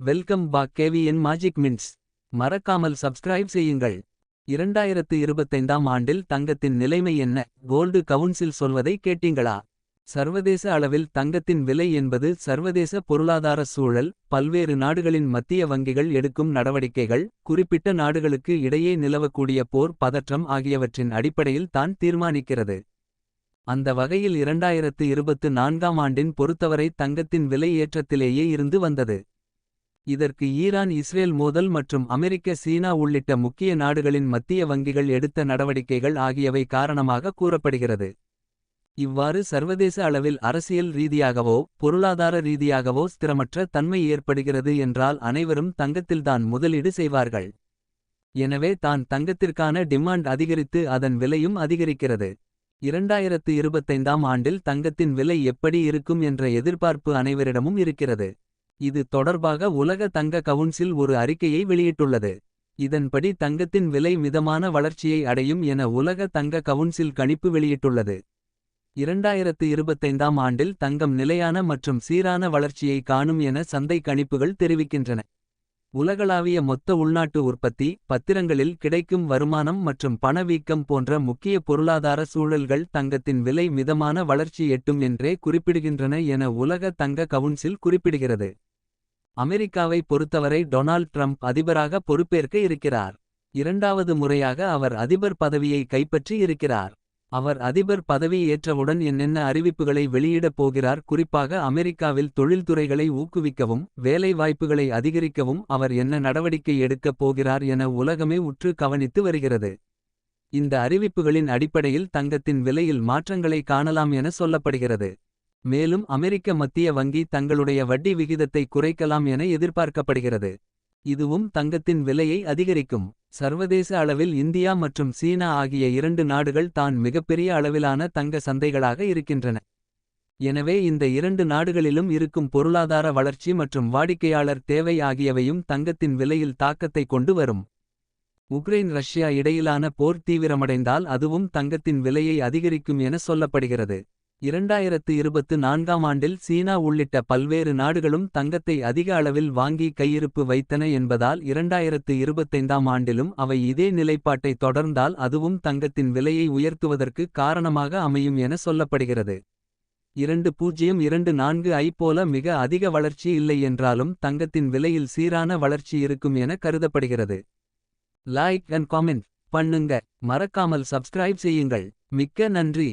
Welcome back KVN magic mints மறக்காமல் subscribe செய்யுங்கள். இரண்டாயிரத்து இருபத்தைந்தாம் ஆண்டில் தங்கத்தின் நிலைமை என்ன? கோல்டு கவுன்சில் சொல்வதை கேட்டீங்களா? சர்வதேச அளவில் தங்கத்தின் விலை என்பது சர்வதேச பொருளாதார சூழல் பல்வேறு நாடுகளின் மத்திய வங்கிகள் எடுக்கும் நடவடிக்கைகள் குறிப்பிட்ட நாடுகளுக்கு இடையே நிலவக்கூடிய போர் பதற்றம் ஆகியவற்றின் அடிப்படையில் தான் தீர்மானிக்கிறது. அந்த வகையில் இரண்டாயிரத்து இருபத்து நான்காம் ஆண்டின் பொறுத்தவரை தங்கத்தின் விலை ஏற்றத்திலேயே இருந்து வந்தது. இதற்கு ஈரான் இஸ்ரேல் மோதல் மற்றும் அமெரிக்க சீனா உள்ளிட்ட முக்கிய நாடுகளின் மத்திய வங்கிகள் எடுத்த நடவடிக்கைகள் ஆகியவை காரணமாக கூறப்படுகிறது. இவ்வாறு சர்வதேச அளவில் அரசியல் ரீதியாகவோ பொருளாதார ரீதியாகவோ ஸ்திரமற்ற தன்மை ஏற்படுகிறது என்றால் அனைவரும் தங்கத்தில்தான் முதலீடு செய்வார்கள். எனவே தான் தங்கத்திற்கான டிமாண்ட் அதிகரித்து அதன் விலையும் அதிகரிக்கிறது. இரண்டாயிரத்து இருபத்தைந்தாம் ஆண்டில் தங்கத்தின் விலை எப்படி இருக்கும் என்ற எதிர்பார்ப்பு அனைவரிடமும் இருக்கிறது. இது தொடர்பாக உலக தங்க கவுன்சில் ஒரு அறிக்கையை வெளியிட்டுள்ளது. இதன்படி தங்கத்தின் விலை மிதமான வளர்ச்சியை அடையும் என உலக தங்க கவுன்சில் கணிப்பு வெளியிட்டுள்ளது. இரண்டாயிரத்து இருபத்தைந்தாம் ஆண்டில் தங்கம் நிலையான மற்றும் சீரான வளர்ச்சியை காணும் என சந்தை கணிப்புகள் தெரிவிக்கின்றன. உலகளாவிய மொத்த உள்நாட்டு உற்பத்தி பத்திரங்களில் கிடைக்கும் வருமானம் மற்றும் பணவீக்கம் போன்ற முக்கிய பொருளாதார சூழல்கள் தங்கத்தின் விலை மிதமான வளர்ச்சி எட்டும் என்றே குறிப்பிடுகின்றன என உலக தங்க கவுன்சில் குறிப்பிடுகிறது. அமெரிக்காவை பொறுத்தவரை டொனால்ட் ட்ரம்ப் அதிபராக பொறுப்பேற்க இருக்கிறார். இரண்டாவது முறையாக அவர் அதிபர் பதவியை கைப்பற்றி இருக்கிறார். அவர் அதிபர் பதவி ஏற்றவுடன் என்னென்ன அறிவிப்புகளை வெளியிடப் போகிறார் குறிப்பாக அமெரிக்காவில் தொழில்துறைகளை ஊக்குவிக்கவும் வேலை வாய்ப்புகளை அதிகரிக்கவும் அவர் என்ன நடவடிக்கை எடுக்கப் போகிறார் என உலகமே உற்று கவனித்து வருகிறது. இந்த அறிவிப்புகளின் அடிப்படையில் தங்கத்தின் விலையில் மாற்றங்களை காணலாம் என சொல்லப்படுகிறது. மேலும் அமெரிக்க மத்திய வங்கி தங்களுடைய வட்டி விகிதத்தை குறைக்கலாம் என எதிர்பார்க்கப்படுகிறது. இதுவும் தங்கத்தின் விலையை அதிகரிக்கும். சர்வதேச அளவில் இந்தியா மற்றும் சீனா ஆகிய இரண்டு நாடுகள் தான் மிகப்பெரிய அளவிலான தங்க சந்தைகளாக இருக்கின்றன. எனவே இந்த இரண்டு நாடுகளிலும் இருக்கும் பொருளாதார வளர்ச்சி மற்றும் வாடிக்கையாளர் தேவை ஆகியவையும் தங்கத்தின் விலையில் தாக்கத்தை கொண்டு வரும். உக்ரைன் ரஷ்யா இடையிலான போர் தீவிரமடைந்தால் அதுவும் தங்கத்தின் விலையை அதிகரிக்கும் என சொல்லப்படுகிறது. இரண்டாயிரத்து இருபத்து நான்காம் ஆண்டில் சீனா உள்ளிட்ட பல்வேறு நாடுகளும் தங்கத்தை அதிக அளவில் வாங்கி கையிருப்பு வைத்தன என்பதால் இரண்டாயிரத்து இருபத்தைந்தாம் ஆண்டிலும் அவை இதே நிலைப்பாட்டை தொடர்ந்தால் அதுவும் தங்கத்தின் விலையை உயர்த்துவதற்கு காரணமாக அமையும் என சொல்லப்படுகிறது. இரண்டு பூஜ்ஜியம் இரண்டு நான்கு ஐ போல மிக அதிக வளர்ச்சி இல்லை என்றாலும் தங்கத்தின் விலையில் சீரான வளர்ச்சி இருக்கும் என கருதப்படுகிறது. லைக் அண்ட் காமெண்ட் பண்ணுங்க. மறக்காமல் சப்ஸ்கிரைப் செய்யுங்கள். மிக்க நன்றி.